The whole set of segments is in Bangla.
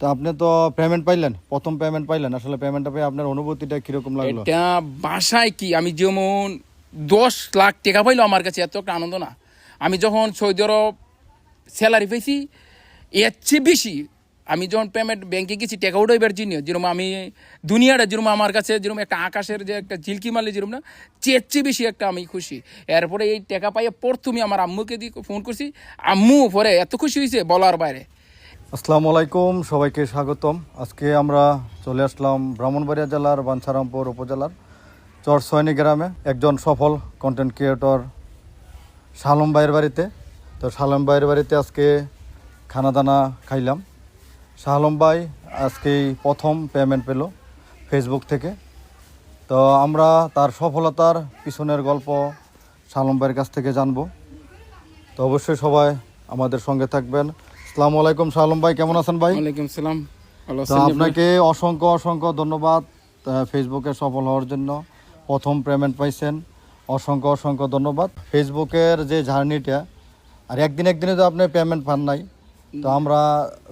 তো আপনি তো পেমেন্ট পাইলেন প্রথম পেমেন্ট পাইলেন। আসলে পেমেন্টটা পেয়ে আপনার অনুভূতিটা কীরকম লাগল? এটা বাসায় কি আমি যেমন দশ লাখ টাকা পাইলো আমার কাছে এত একটা আনন্দ না। আমি যখন সৌদি আরব স্যালারি পেয়েছি এর চেয়ে বেশি আমি যখন পেমেন্ট ব্যাংকে গেছি টাকা উঠাইবার জন্য যেরকম আমি দুনিয়াটা যেরকম আমার কাছে যেরকম একটা আকাশের যে একটা ঝিলকি মারলে যেরকম না চেয়ে চেয়ে বেশি একটা আমি খুশি। এরপরে এই টাকা পাইয়ে প্রথমে আমার আম্মুকে দিয়ে ফোন করছি আম্মু পরে এত খুশি হয়েছে বলার বাইরে। আসসালামু আলাইকুম, সবাইকে স্বাগতম। আজকে আমরা চলে আসলাম ব্রাহ্মণবাড়িয়া জেলার বাঞ্ছারামপুর উপজেলার চরসয়নি গ্রামে একজন সফল কন্টেন্ট ক্রিয়েটর শালম ভাইয়ের বাড়িতে। তো শালম ভাইয়ের বাড়িতে আজকে খানা দানা খাইলাম। শালম ভাই আজকেই প্রথম পেমেন্ট পেল ফেসবুক থেকে। তো আমরা তার সফলতার পিছনের গল্প শালম ভাইয়ের কাছ থেকে জানব। তো অবশ্যই সবাই আমাদের সঙ্গে থাকবেন। আসসালামু আলাইকুম শালম ভাই কেমন আছেন ভাই? ওয়ালাইকুম সালাম। ভালো তো আপনাকে অসংখ্য অসংখ্য ধন্যবাদ ফেসবুকে সফল হওয়ার জন্য। প্রথম পেমেন্ট পাইছেন। অসংখ্য অসংখ্য ধন্যবাদ। ফেসবুকের যে জার্নিটা আর একদিন একদিনে তো আপনি পেমেন্ট পান নাই। তো আমরা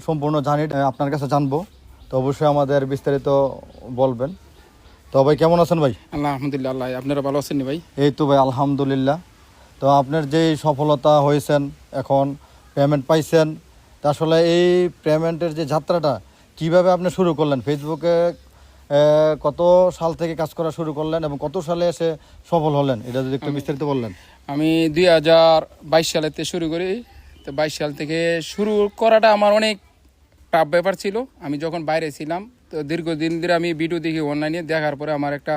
সম্পূর্ণ জার্নি আপনার কাছে জানব। তো অবশ্যই আমাদের বিস্তারিত বলবেন। তো ভাই কেমন আছেন ভাই? আল্লাহ আলহামদুলিল্লাহ আল্লাহ আপনারা ভালো আছেন ভাই? এই তো ভাই আলহামদুলিল্লাহ। তো আপনার যেই সফলতা হয়েছেন এখন পেমেন্ট পাইছেন তা আসলে এই পেমেন্টের যে যাত্রাটা কীভাবে আপনি শুরু করলেন? ফেসবুকে কত সাল থেকে কাজ করা শুরু করলেন এবং কত সালে এসে সফল হলেন? এটা যদি একটু বিস্তারিত বললেন। আমি দুই হাজার বাইশ সালেতে শুরু করি। তো বাইশ সাল থেকে শুরু করাটা আমার অনেক টাফ ব্যাপার ছিল। আমি যখন বাইরে ছিলাম তো দীর্ঘদিন ধরে আমি ভিডিও দেখি অনলাইনে দেখার পরে আমার একটা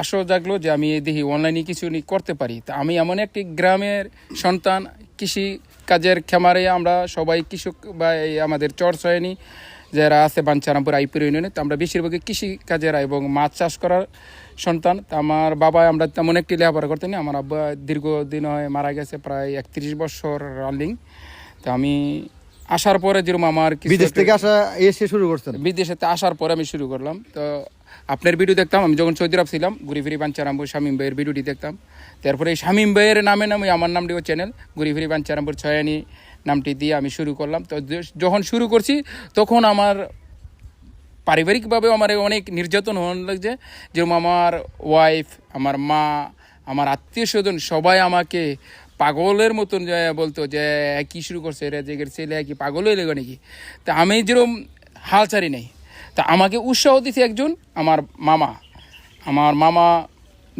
আশা জাগলো যে আমি দেখি অনলাইনে কিছু নি করতে পারি। তা আমি এমন একটি গ্রামের সন্তান কৃষি কাজের খামারে আমরা সবাই কৃষক বা এই আমাদের চর সয়নি যারা আছে বাঞ্ছারামপুর আইপুর ইউনিয়নে তো আমরা বেশিরভাগই কৃষি কাজের এবং মাছ চাষ করার সন্তান। তা আমার বাবা আমরা তেমন একটি লেখাপড়া করতেন। আমার আব্বা দীর্ঘদিন হয় মারা গেছে প্রায় একত্রিশ বছর রানিং তো আমি আসার পরে যেরকম আমার বিদেশ থেকে আসা এসে শুরু করছেন? বিদেশেতে আসার পরে আমি শুরু করলাম। তো আপনার ভিডিও দেখতাম, আমি যখন সৌদি ছিলাম, ঘুরি ফিরি বাঞ্চারামপুর শামীম ভাইয়ের ভিডিওটি দেখতাম। তারপরে এই শামীম ভাইয়ের নামে নামে আমার নামটিও চ্যানেল ঘুরি ফিরি বাঞ্চারামপুর ছয়ানি নামটি দিয়ে আমি শুরু করলাম। তো যখন শুরু করছি, তখন আমার পারিবারিকভাবেও আমার অনেক নির্যাতন হন লাগছে। যেরকম আমার ওয়াইফ আমার মা, আমার আত্মীয় স্বজন সবাই আমাকে পাগলের মতন বলতো যে, "এ কি শুরু করছে রে? জেগের ছেলে কি পাগল হয়ে লেগে নাকি? তা আমি যেরকম হাল ছাড়ি নেই। তা আমাকে উৎসাহ দিছে একজন, আমার মামা। আমার মামা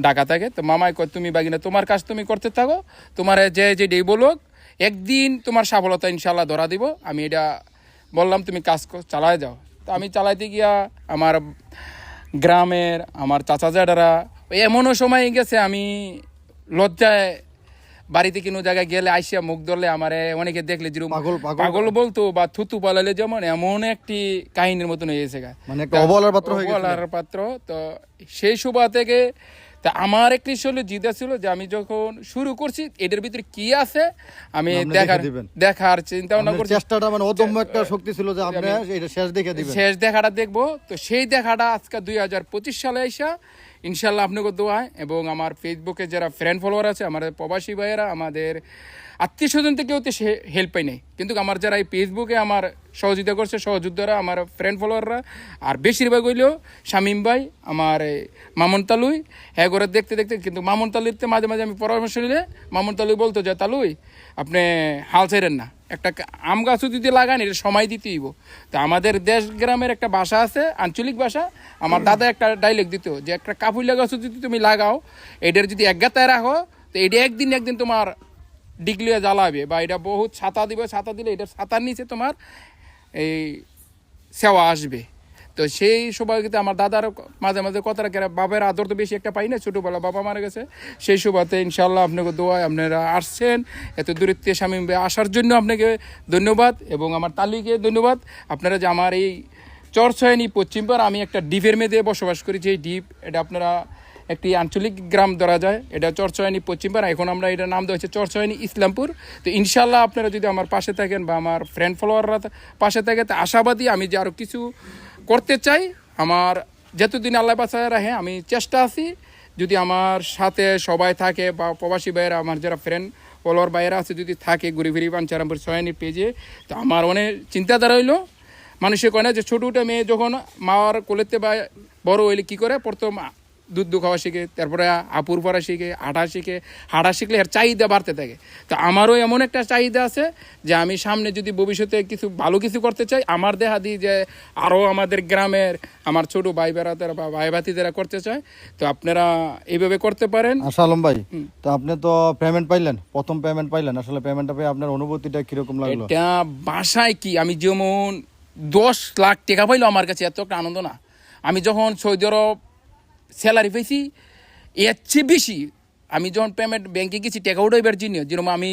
ডাকা থাকে। তো মামাই কয়, তুমি বাগিনা, তোমার কাজ তুমি করতে থাকো। তোমার যে যে ডে বলুক, একদিন তোমার সফলতা ইনশাল্লাহ ধরা দিব। আমি এটা বললাম, তুমি কাজ চালায় যাও। তো আমি চালাইতে গিয়া আমার গ্রামের, আমার চাচা জাডারা এমনও সময় গেছে আমি লজ্জায় বাড়িতে কোনো জায়গায় গেলে আইসিয়া মুখ ধরলে আমার অনেকে দেখলে যেরকম পাগল বলতো বা থুতু পালালে যেমন এমন একটি কাহিনীর মতন হয়ে গেছে মানে অবলার পাত্র অবলার পাত্র। তো সেই সুবা থেকে তা আমার একটি ছিল জিদা ছিল যে আমি যখন শুরু করছি এটার ভিতরে কি আছে আমি দেখার দেখার চিন্তা ভাবনা করছি। চেষ্টাটা মানে অদম্য একটা শক্তি ছিল যে আপনি এটা শেষ দেখে দিবেন। শেষ দেখাটা দেখব। তো সেই দেখাটা আজকে দুই হাজার পঁচিশ সালে আইসা ইনশাল্লাহ আপনাকে দোয়ায় এবং আমার ফেসবুকে যারা ফ্রেন্ড ফলোয়ার আছে আমাদের প্রবাসী ভাইয়েরা আমাদের আত্মীয় স্বজন থেকেও তো সে হেল্প পাই নাই। কিন্তু আমার যারা এই ফেসবুকে আমার সহযোগিতা করছে, সহযোদ্ধারা, আমার ফ্রেন্ড ফলোয়াররা আর বেশিরভাগ হইলেও শামীম ভাই, আমার মামুন তালুই। হ্যাঁ করে দেখতে দেখতে, কিন্তু মামুন তালুইতে মাঝে মাঝে আমি পরামর্শ নিলে, মামুন তালুই বলতো যে, তালুই, আপনি হাল ছেড়েন না। একটা আম গাছও যদি লাগান, এটা সময় দিতে হইব। তো আমাদের দেশ গ্রামের একটা ভাষা আছে, আঞ্চলিক ভাষা। আমার দাদা একটা ডাইলেক্ট দিত যে, একটা কাপুইলা গাছও যদি তুমি লাগাও, এটার যদি একগাতায় রাখো, তো এটা একদিন একদিন তোমার ডিগলিয়ে জ্বালাবে বা এটা বহুত ছাতা দিবে, ছাতা দিলে এটা ছাতার নিচে তোমার এই সেওয়া আসবে। তো সেই সৌভাগ্যতে আমার দাদার মাঝে মাঝে কথাটা কেরা বাবার আদর তো বেশি একটা পাই না ছোটোবেলা বাবা মারা গেছে। সেই সুবাদে ইনশাল্লাহ আপনাকে দোয়ায় আপনারা আসছেন। এত দূরত্বে স্বামী আসার জন্য আপনাকে ধন্যবাদ এবং আমার তালিকে ধন্যবাদ। আপনারা যে আমার এই চরছয়নি পশ্চিমবার আমি একটা ডিপের মেয়েদের বসবাস করি যে ডিপ এটা আপনারা একটি আঞ্চলিক গ্রাম ধরা যায়। এটা চরচয়নি পশ্চিমপাড়া এখন আমরা এটা নাম দেওয়া হচ্ছে চরচয়নি ইসলামপুর। তো ইনশাল্লাহ আপনারা যদি আমার পাশে থাকেন বা আমার ফ্রেন্ড ফলোয়াররা পাশে থাকে, তো আশাবাদী আমি যে আরও কিছু করতে চাই। আমার যতদিন আল্লাহ বাসায় রাখে, আমি চেষ্টা আছি যদি আমার সাথে সবাই থাকে বা প্রবাসী ভাইয়েরা, আমার যারা ফ্রেন্ড ফলোয়ার ভাইয়েরা আছে, যদি থাকে ঘুরে ফিরি বাঞ্চারামপুর সয়নি পেজে, তো আমার অনেক চিন্তাধারা হইল মানুষে কয় না যে, ছোটোটা মেয়ে যখন মার কোলেতে বা বড় হইলে কী করে? প্রথম দুধ দু খাওয়া শিখে তারপরে আপুর পড়া শিখে হাঁটা শিখে হাঁটা শিখলে এর চাহিদা বাড়তে থাকে। তো আমারও এমন একটা চাহিদা আছে যে আমি সামনে যদি ভবিষ্যতে কিছু ভালো কিছু করতে চাই আমার দেহা দিই যে আরও আমাদের গ্রামের আমার ছোট ভাই বেড়াতেরা বা ভাই ভাতিদেরা করতে চায় তো আপনারা এইভাবে করতে পারেন। আশা আলম ভাই তো আপনি তো পেমেন্ট পাইলেন প্রথম পেমেন্ট পাইলেন আসলে পেমেন্টটা পেয়ে আপনার অনুভূতিটা কীরকম লাগল? এটা বাসায় কি আমি যেমন দশ লাখ টাকা পাইলো আমার কাছে এত একটা আনন্দ না। আমি যখন সৌদি আরব স্যালারি পেয়েছি এর চেয়ে বেশি আমি যখন পেমেন্ট ব্যাংকে গেছি, টেক আউট হইবার জন্য, যেরকম আমি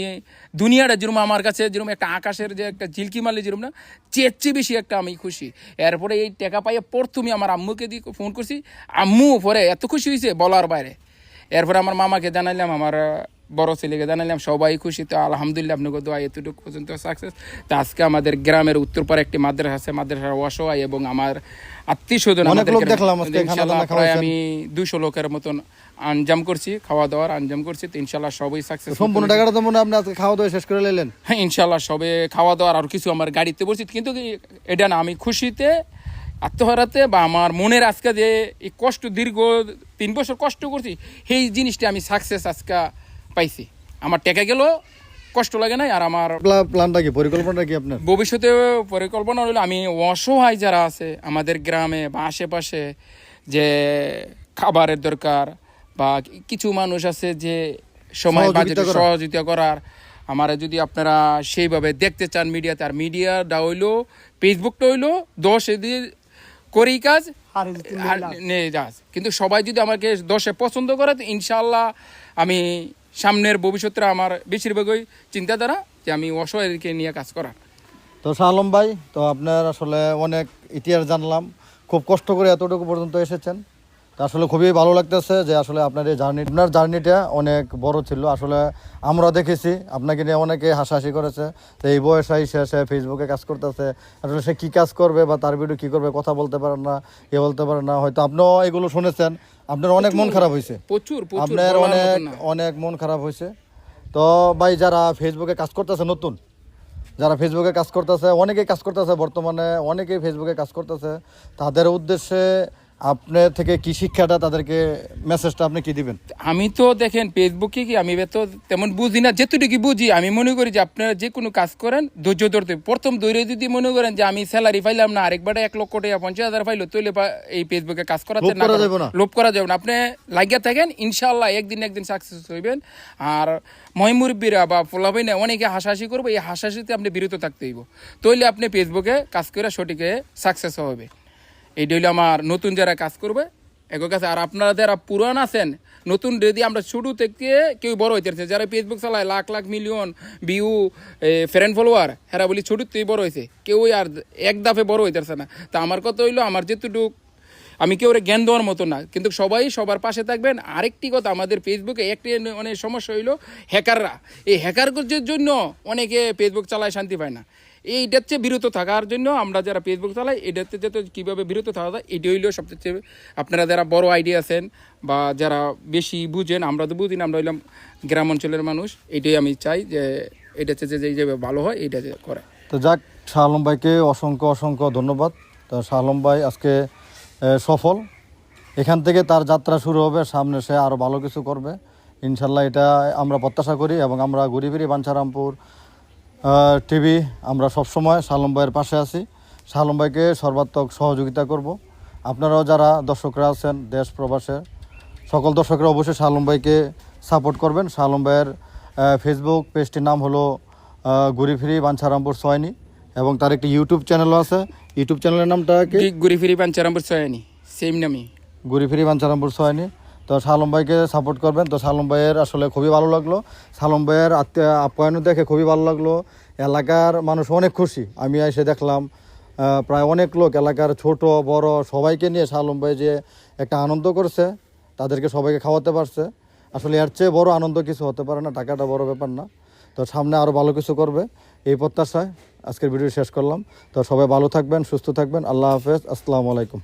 দুনিয়াটা যেরকম আমার কাছে, যেরকম একটা আকাশের যে একটা ঝিলকি মারলে যেরকম না, চেয়ে চেয়ে বেশি একটা আমি খুশি। এরপরে এই টাকা পাইয়ে প্রথমে আমার আম্মুকে দিয়ে ফোন করছি, আম্মু পরে এত খুশি হয়েছে বলার বাইরে। এরপরে আমার মামাকে জানাইলাম, আমার বড় ছেলেকে জানাইলাম সবাই খুশি। তো আলহামদুলিল্লাহ আপনাকে দোয়া এতটুকু পর্যন্ত সাকসেস তো আজকে আমাদের গ্রামের উত্তরপাড়ে একটি মাদ্রাসা আছে মাদ্রাসার অসহায় এবং আমার আত্মীয় স্বজন প্রায় আমি দুশো লোকের মতন আঞ্জাম করছি খাওয়া দাওয়ার আঞ্জাম করছি তো ইনশাল্লাহ সবই সাকসেস সম্পূর্ণ টাকাটা তো মনে আপনি আজকে খাওয়া দাওয়া শেষ করে নিলেন। হ্যাঁ ইনশাল্লাহ সবে খাওয়া দাওয়ার আর কিছু আমার গাড়িতে বলছি কিন্তু এটা না আমি খুশিতে আত্মহারাতে বা আমার মনের আজকে যে এই কষ্ট দীর্ঘ তিন বছর কষ্ট করছি সেই জিনিসটা আমি সাকসেস আজকে পাইছি। আমার টেকা গেল কষ্ট লাগে নাই আর আমার প্ল্যানটা কি পরিকল্পনাটা কি আপনার? ভবিষ্যতে পরিকল্পনা হলো আমি অসহায় যারা আছে আমাদের গ্রামে বা আশেপাশে যে খাবারের দরকার বা কিছু মানুষ আছে যে সময় সহযোগিতা বাজেটে করার। সহযোগিতা করার আমার যদি আপনারা সেইভাবে দেখতে চান মিডিয়াতে আর মিডিয়াটা হইল ফেসবুকটা হইল দশ দিয়ে করি কাজ আর নেই কাজ কিন্তু সবাই যদি আমাকে দশে পছন্দ করে তো ইনশাল্লাহ আমি সামনের ভবিষ্যতে আমার বেশিরভাগই চিন্তাধারা যে আমি অসহায়কে নিয়ে কাজ করার তো শাহ আলম ভাই, তো আপনার আসলে অনেক ইতিহাস জানলাম। খুব কষ্ট করে এতটুকু পর্যন্ত এসেছেন। তো আসলে খুবই ভালো লাগতেছে যে আসলে আপনার এই জার্নি আপনার জার্নিটা অনেক বড় ছিল। আসলে আমরা দেখেছি আপনাকে নিয়ে অনেকে হাসাহাসি করেছে তো এই বয়সে এসে সে ফেসবুকে কাজ করতেছে। আসলে সে কী কাজ করবে বা তার ভিডিও কী করবে কথা বলতে পারে না এ বলতে পারে না হয়তো আপনিও এগুলো শুনেছেন। আপনার অনেক মন খারাপ হয়েছে। প্রচুর প্রচুর আপনার অনেক অনেক মন খারাপ হয়েছে। তো ভাই যারা ফেসবুকে কাজ করতেছে নতুন যারা ফেসবুকে কাজ করতেছে অনেকেই কাজ করতেছে বর্তমানে অনেকেই ফেসবুকে কাজ করতেছে। তাদের উদ্দেশ্যে আপনার থেকে কি শিক্ষাটা তাদেরকে মেসেজটা আপনি কি দিবেন? আমি তো দেখেন ফেসবুকে কি আমি তো তেমন বুঝি না যেটুকু বুঝি আমি মনে করি যে আপনারা যে কোনো কাজ করেন ধৈর্য ধরতে প্রথম ধৈর্য যদি মনে করেন যে আমি স্যালারি পাইলাম না আরেকবারে এক লক্ষ টাকা পঞ্চাশ হাজার পাইলো তাহলে পা- এই ফেসবুকে কাজ করাতে না করা যাবে না। লোভ করা যাবে না। আপনি লাগিয়া থাকেন ইনশাল্লাহ একদিন একদিন সাকসেস হইবেন। আর মহিমুরব্বীরা বা না অনেকে হাসাহাসি করবে এই হাসাহাসিতে আপনি বিরত থাকতে হইব। তাহলে আপনি ফেসবুকে কাজ করে সঠিকে সাকসেস হবে। এইটা হইল আমার নতুন যারা কাজ করবে এগো কাছে আর আপনারা যারা পুরান আছেন, নতুন যদি আমরা শুরু থেকে কেউ বড় হইতেছে যারা ফেসবুক চালায়, lakh lakh million view friend follower হেরা বলি ছোট থেকে বড় হয়েছে কেউই আর এক দাফে বড় হইতেছে না। তা আমার কথা হইল, আমার যেটুকু আমি কেউ জ্ঞান দেওয়ার মতো না। কিন্তু সবাই সবার পাশে থাকবেন। আরেকটি কথা, আমাদের ফেসবুকে একটি অনেক সমস্যা হইল, হ্যাকাররা। এই হ্যাকারদের জন্য অনেকে ফেসবুক চালায় শান্তি পায় না। এইটার চেয়ে বিরত থাকার জন্য আমরা যারা ফেসবুক চালাই এটাতে যাতে কীভাবে বিরত থাকা যায়, এটি হইলেও সবচেয়ে আপনারা যারা বড় আইডিয়া আছেন বা যারা বেশি বুঝেন, আমরা তো বুঝি না, আমরা হইলাম গ্রাম অঞ্চলের মানুষ, এটাই আমি চাই যে এটা যে যে যেভাবে ভালো হয় এটা করে। তো যাক, শাহ আলম ভাইকে অসংখ্য অসংখ্য ধন্যবাদ। তো শাহ আলম ভাই আজকে সফল। এখান থেকে তার যাত্রা শুরু হবে, সামনে সে আরও ভালো কিছু করবে। ইনশাল্লাহ এটা আমরা প্রত্যাশা করি এবং আমরা ঘুরিফিরি বাঞ্ছারামপুর টিভি আমরা সবসময় শালম ভাইয়ের পাশে আছি। শালম ভাইকে সর্বাত্মক সহযোগিতা করব। আপনারাও যারা দর্শকরা আছেন দেশ প্রবাসে সকল দর্শকরা অবশ্যই শালম ভাইকে সাপোর্ট করবেন। শালম ভাইয়ের ফেসবুক পেজটির নাম হলো ঘুরি ফিরি বাঞ্ছারামপুর সয়নি এবং তার একটি ইউটিউব চ্যানেলও আছে। ইউটিউব চ্যানেলের নামটা কি? ঘুরি ফিরি পাঞ্চারামপুর ছয়ানি সেম নামই। ঘুরি ফিরি বাঞ্ছারামপুর সয়নি তো শালম ভাইকে সাপোর্ট করবেন। তো শালম ভাইয়ের আসলে খুবই ভালো লাগল। শালম ভাইয়ের আত্মীয় আপ্যায়ন দেখে খুবই ভালো লাগল। এলাকার মানুষ অনেক খুশি। আমি এসে দেখলাম প্রায় অনেক লোক, এলাকার ছোট, বড় সবাইকে নিয়ে শালম ভাই যে একটা আনন্দ করছে, তাদেরকে সবাইকে খাওয়াতে পারছে। আসলে এর চেয়ে বড় আনন্দ কিছু হতে পারে না, টাকাটা বড় ব্যাপার না। তো সামনে আরও ভালো কিছু করবে এই প্রত্যাশায় আজকের ভিডিও শেষ করলাম। তো সবাই ভালো থাকবেন, সুস্থ থাকবেন। আল্লাহ হাফেজ। আসসালামু আলাইকুম।